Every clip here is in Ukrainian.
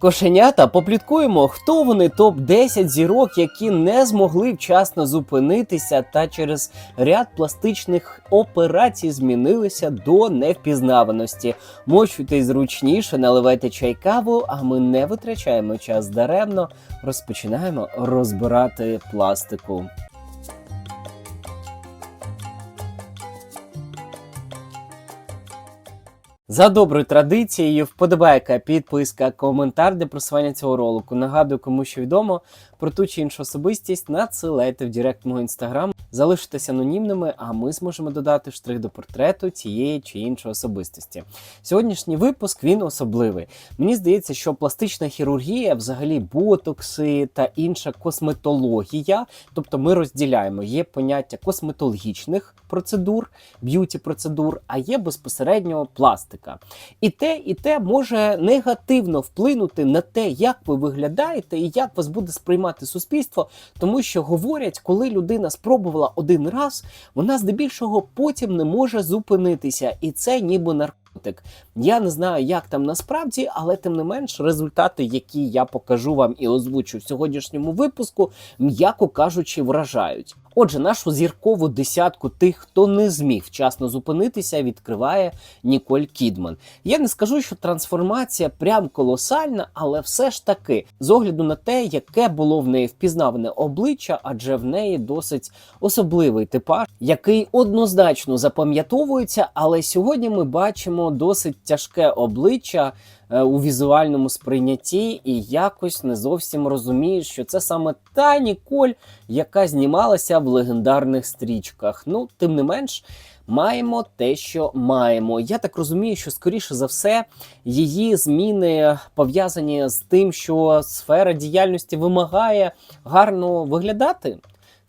Кошенята, попліткуємо, хто вони топ-10 зірок, які не змогли вчасно зупинитися та через ряд пластичних операцій змінилися до невпізнаваності. Мочуйтесь зручніше, наливайте чай каву, а ми не витрачаємо час даремно. Розпочинаємо розбирати пластику. За доброю традицією, вподобайка, підписка, коментар для просування цього ролику. Нагадую, кому що відомо про ту чи іншу особистість, надсилайте в директ мого інстаграм, залишитесь анонімними, а ми зможемо додати штрих до портрету цієї чи іншої особистості. Сьогоднішній випуск він особливий. Мені здається, що пластична хірургія, взагалі ботокси та інша косметологія, тобто ми розділяємо є поняття косметологічних процедур, б'юті процедур, а є безпосередньо пластика. І те, і те може негативно вплинути на те, як ви виглядаєте і як вас буде сприймати суспільство, тому що говорять, коли людина спробувала один раз, вона здебільшого потім не може зупинитися, і це ніби наркотик. Я не знаю, як там насправді, але тим не менш, результати, які я покажу вам і озвучу в сьогоднішньому випуску, м'яко кажучи, вражають. Отже, нашу зіркову десятку тих, хто не зміг вчасно зупинитися, відкриває Ніколь Кідман. Я не скажу, що трансформація прям колосальна, але все ж таки, з огляду на те, яке було в неї впізнаване обличчя, адже в неї досить особливий типаж, який однозначно запам'ятовується. Але сьогодні ми бачимо досить тяжке обличчя. Е, У візуальному сприйнятті і якось не зовсім розумієш, що це саме та Ніколь, яка знімалася в легендарних стрічках. Ну, тим не менш, маємо те, що маємо. Я так розумію, що скоріше за все її зміни пов'язані з тим, що сфера діяльності вимагає гарно виглядати.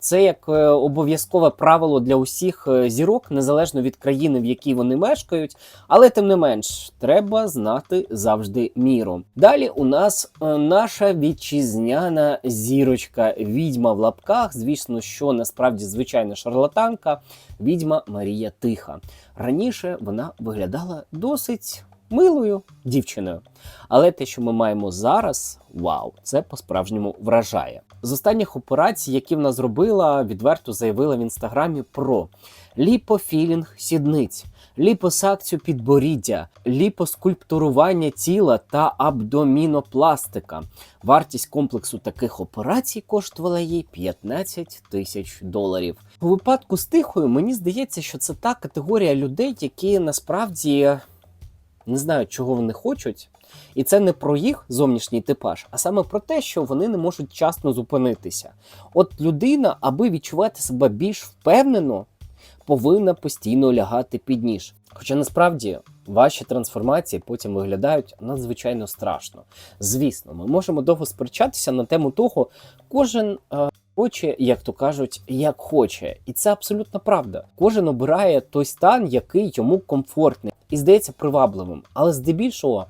Це як е, обов'язкове правило для усіх е, зірок, незалежно від країни, в якій вони мешкають. Але тим не менш, треба знати завжди міру. Далі у нас е, наша вітчизняна зірочка, відьма в лапках. Звісно, що насправді звичайна шарлатанка, відьма Марія Тиха. Раніше вона виглядала досить милою дівчиною. Але те, що ми маємо зараз, вау, це по-справжньому вражає. З останніх операцій, які вона зробила, відверто заявила в інстаграмі про ліпофілінг сідниць, ліпосакцію підборіддя, ліпоскульптурування тіла та абдомінопластика. Вартість комплексу таких операцій коштувала їй 15 тисяч доларів. У випадку з тихою мені здається, що це та категорія людей, які насправді не знають, чого вони хочуть. І це не про їх зовнішній типаж, а саме про те, що вони не можуть вчасно зупинитися. От людина, аби відчувати себе більш впевнено, повинна постійно лягати під ніж. Хоча насправді ваші трансформації потім виглядають надзвичайно страшно. Звісно, ми можемо довго сперечатися на тему того, кожен. е, Хоче, як то кажуть, як хоче, і це абсолютно правда. Кожен обирає той стан, який йому комфортний і здається привабливим. Але здебільшого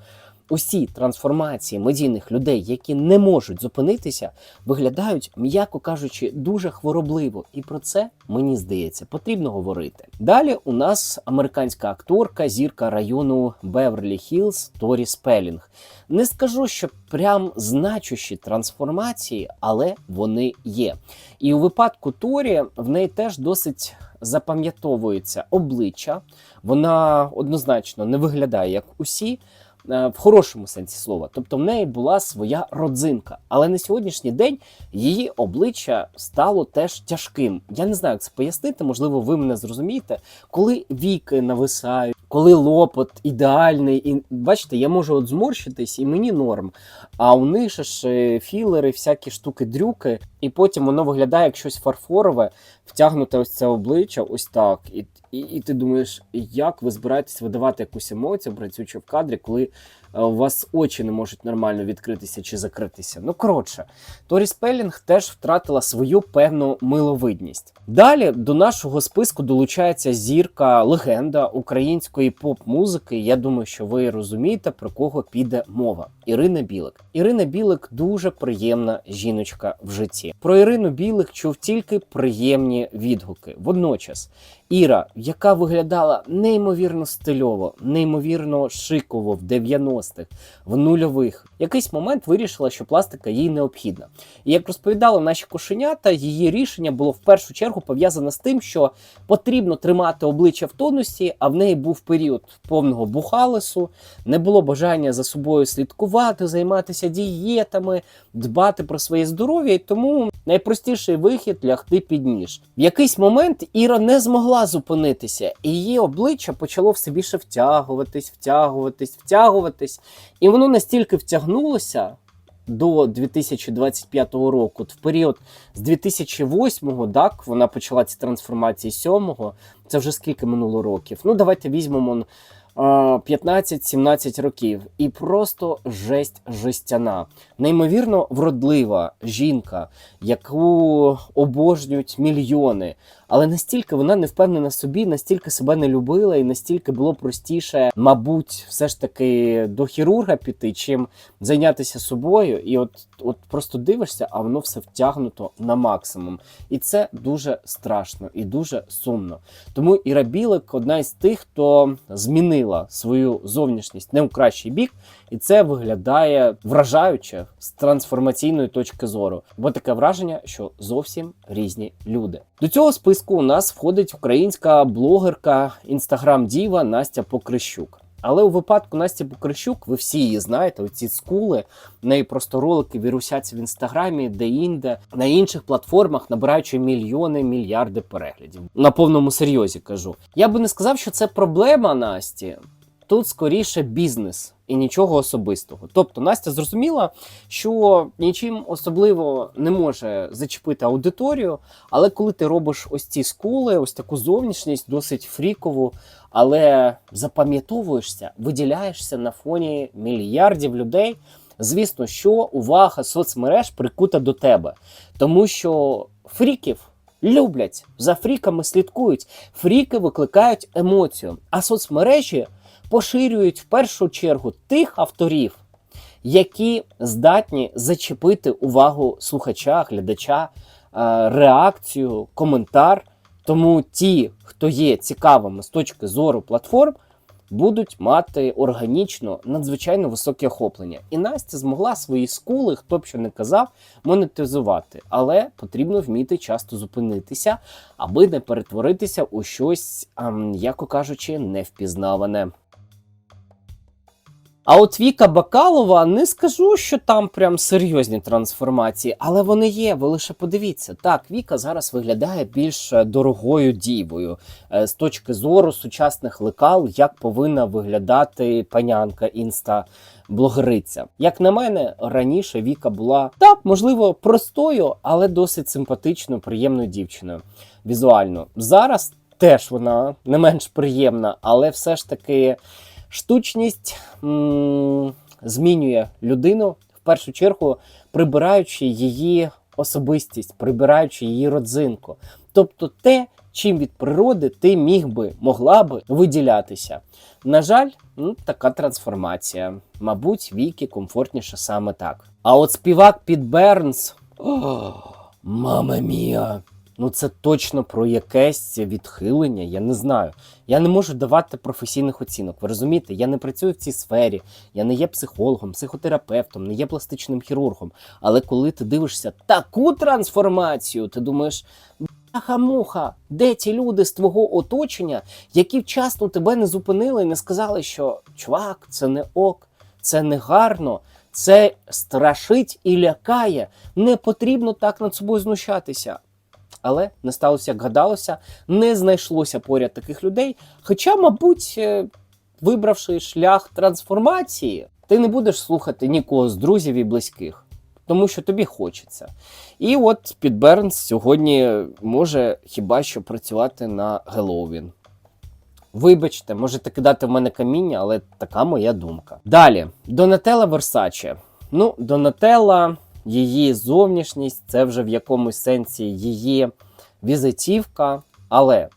усі трансформації медійних людей, які не можуть зупинитися, виглядають, м'яко кажучи, дуже хворобливо. І про це мені здається потрібно говорити. Далі у нас американська акторка, зірка району Беверлі Хіллз Торі Спелінг. Не скажу, що прям значущі трансформації, але вони є. І у випадку Торі в неї теж досить запам'ятовується обличчя. Вона однозначно не виглядає як усі. Е, В хорошому сенсі слова, тобто в неї була своя родзинка, але на сьогоднішній день її обличчя стало теж тяжким. Я не знаю, як це пояснити. Можливо, ви мене зрозумієте, коли віки нависають, коли лопот ідеальний, і бачите, я можу от зморщитись, і мені норм. А у них ж е, філери, всякі штуки-дрюки, і потім воно виглядає як щось фарфорове, втягнуте ось це обличчя, ось так. І, і, і ти думаєш, як ви збираєтесь видавати якусь емоцію, працюючи в кадрі, коли е, у вас очі не можуть нормально відкритися чи закритися. Ну коротше, Торі Спеллінг теж втратила свою певну миловидність. Далі до нашого списку долучається зірка легенда української поп-музики. Я думаю, що ви розумієте, про кого піде мова. Ірина Білик. Ірина Білик дуже приємна жіночка в житті. Про Ірину Білик чув тільки приємні відгуки. Водночас Іра, яка виглядала неймовірно стильово, неймовірно шиково в 90-х, в нульових, в якийсь момент вирішила, що пластика їй необхідна. І як розповідали наші кошенята, її рішення було в першу чергу пов'язане з тим, що потрібно тримати обличчя в тонусі, а в неї був період повного бухалесу, не було бажання за собою слідкувати, займатися дієтами, дбати про своє здоров'я, і тому найпростіший вихід лягти під ніж. В якийсь момент Іра не змогла зупинитися, і її обличчя почало все більше втягуватись, втягуватись, втягуватись, і воно настільки втягнулося. До 2025 року, От в період з 2008 так, вона почала ці трансформації 7-го. Це вже скільки минуло років. Ну, давайте візьмемо е, 15-17 років. І просто жесть жестяна. Неймовірно вродлива жінка, яку обожнюють мільйони. Але настільки вона не впевнена в собі, настільки себе не любила, і настільки було простіше, мабуть, все ж таки до хірурга піти, чим зайнятися собою. І от, от просто дивишся, а воно все втягнуто на максимум. І це дуже страшно і дуже сумно. Тому Іра Білик одна із тих, хто змінила свою зовнішність не у кращий бік, і це виглядає вражаюче з трансформаційної точки зору. Бо таке враження, що зовсім різні люди. До цього списку у нас входить українська блогерка інстаграм-діва Настя Покрищук. Але у випадку Насті Покрищук, ви всі її знаєте, оці скули, в неї просто ролики вірусяться в інстаграмі, де-інде, на інших платформах, набираючи мільйони, мільярди переглядів. На повному серйозі кажу. Я би не сказав, що це проблема Насті. Тут скоріше бізнес і нічого особистого. Тобто Настя зрозуміла, що нічим особливо не може зачепити аудиторію, але коли ти робиш ось ці скули, ось таку зовнішність, досить фрікову, але запам'ятовуєшся, виділяєшся на фоні мільярдів людей. Звісно, що увага соцмереж прикута до тебе, тому що фріків люблять, за фріками слідкують, фріки викликають емоцію, а соцмережі поширюють в першу чергу тих авторів, які здатні зачепити увагу слухача, глядача, е, реакцію, коментар. Тому ті, хто є цікавими з точки зору платформ, будуть мати органічно надзвичайно високе охоплення. І Настя змогла свої скули, хто б що не казав, монетизувати. Але потрібно вміти часто зупинитися, аби не перетворитися у щось, ам, яко кажучи, невпізнаване. А от Віка Бакалова не скажу, що там прям серйозні трансформації, але вони є. Ви лише подивіться. Так, Віка зараз виглядає більш е, дорогою дівою е, з точки зору сучасних лекал, як повинна виглядати панянка інста. Блогериця. Як на мене, раніше Віка була так, можливо, простою, але досить симпатичною, приємною дівчиною візуально. Зараз теж вона не менш приємна, але все ж таки штучність змінює людину в першу чергу, прибираючи її особистість, прибираючи її родзинку. Тобто те, чим від природи ти міг би могла би виділятися. На жаль, ну, така трансформація. Мабуть, віки комфортніше саме так. А от співак Піт Бернс. Мама мія! Ну це точно про якесь відхилення, я не знаю. Я не можу давати професійних оцінок. Ви розумієте, я не працюю в цій сфері, я не є психологом, психотерапевтом, не є пластичним хірургом. Але коли ти дивишся таку трансформацію, ти думаєш. Бляха-муха, де ті люди з твого оточення, які вчасно тебе не зупинили і не сказали, що чувак, це не ок, це не гарно, це страшить і лякає. Не потрібно так над собою знущатися. Але не сталося, як гадалося, не знайшлося поряд таких людей. Хоча, мабуть, е, вибравши шлях трансформації, ти не будеш слухати нікого з друзів і близьких, тому що тобі хочеться. І от Піт Бернс сьогодні може хіба що працювати на Геловін. Вибачте, можете кидати в мене каміння, але така моя думка. Далі, Донателла Версаче. Ну, Донателла, її зовнішність, це вже в якомусь сенсі її візитівка. Але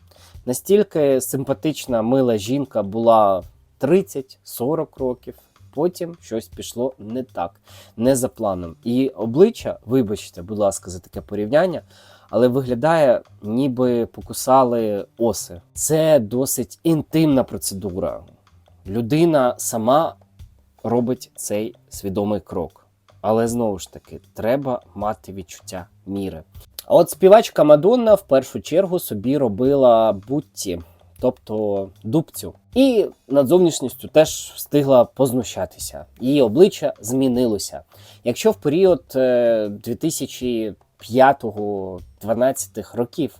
настільки симпатична, мила жінка була 30-40 років, Потім щось пішло не так, не за планом. І обличчя, вибачте, будь ласка, за таке порівняння, але виглядає, ніби покусали оси. Це досить інтимна процедура. Людина сама робить цей свідомий крок. Але знову ж таки, треба мати відчуття міри. От співачка Мадонна в першу чергу собі робила бутті, тобто дубцю. І над зовнішністю теж встигла познущатися. Її обличчя змінилося. Якщо в період е, 2005-2012 років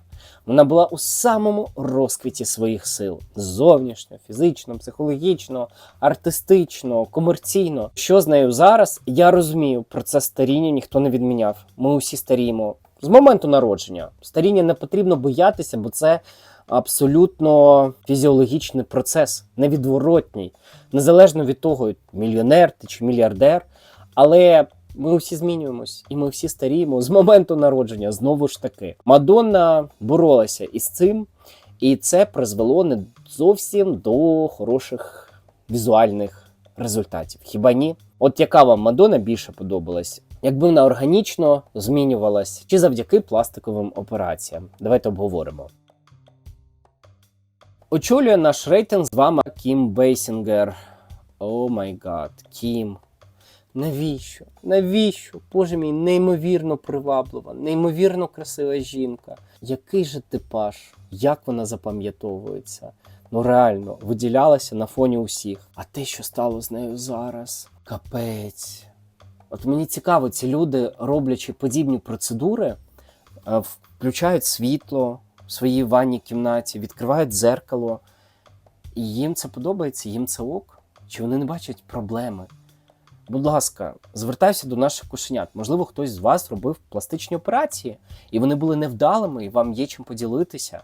вона була у самому розквіті своїх сил зовнішньо, фізично, психологічно, артистично, комерційно. Що з нею зараз? Я розумію, про це старіння ніхто не відміняв. Ми усі старіємо з моменту народження. Старіння не потрібно боятися, бо це абсолютно фізіологічний процес, невідворотній, незалежно від того, мільйонер ти чи мільярдер. Але ми всі змінюємось, і ми всі старіємо з моменту народження. Знову ж таки, Мадонна боролася із цим, і це призвело не зовсім до хороших візуальних результатів. Хіба ні? От яка вам Мадонна більше подобалась? Якби вона органічно змінювалась чи завдяки пластиковим операціям? Давайте обговоримо. Очолює наш рейтинг з вами Кім Бейсінгер. О май гад, Кім. Навіщо? Навіщо? Боже мій, неймовірно приваблива, неймовірно красива жінка. Який же типаж? Як вона запам'ятовується? Ну реально, виділялася на фоні усіх. А те, що стало з нею зараз, капець. От мені цікаво, ці люди, роблячи подібні процедури, е, включають світло в своїй ванній кімнаті, відкривають дзеркало. І їм це подобається, їм це ок. Чи вони не бачать проблеми? Будь ласка, звертайся до наших кошенят. Можливо, хтось з вас робив пластичні операції, і вони були невдалими, і вам є чим поділитися.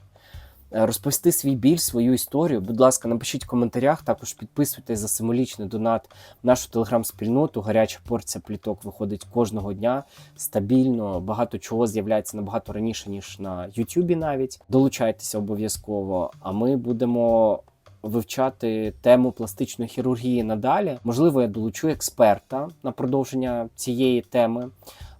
Е, Розповісти свій біль, свою історію. Будь ласка, напишіть в коментарях. Також підписуйтесь за символічний донат в нашу телеграм-спільноту. Гаряча порція пліток виходить кожного дня стабільно. Багато чого з'являється набагато раніше, ніж на Ютубі навіть. Долучайтеся обов'язково. А ми будемо вивчати тему пластичної хірургії надалі. Можливо, я долучу експерта на продовження цієї теми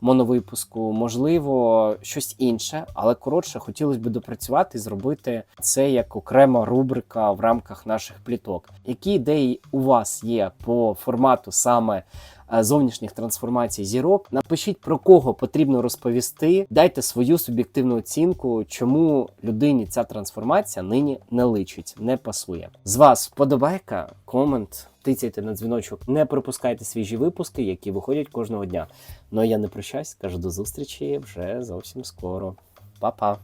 моновипуску, можливо, щось інше, але коротше, хотілося б допрацювати і зробити це як окрема рубрика в рамках наших пліток. Які ідеї у вас є по формату саме зовнішніх трансформацій зірок? Напишіть про кого потрібно розповісти. Дайте свою суб'єктивну оцінку, чому людині ця трансформація нині не личить, не пасує. З вас вподобайка, комент. Тицяйте на дзвіночок, не пропускайте свіжі випуски, які виходять кожного дня. Ну а я не прощаюсь, кажу до зустрічі вже зовсім скоро. Па-па!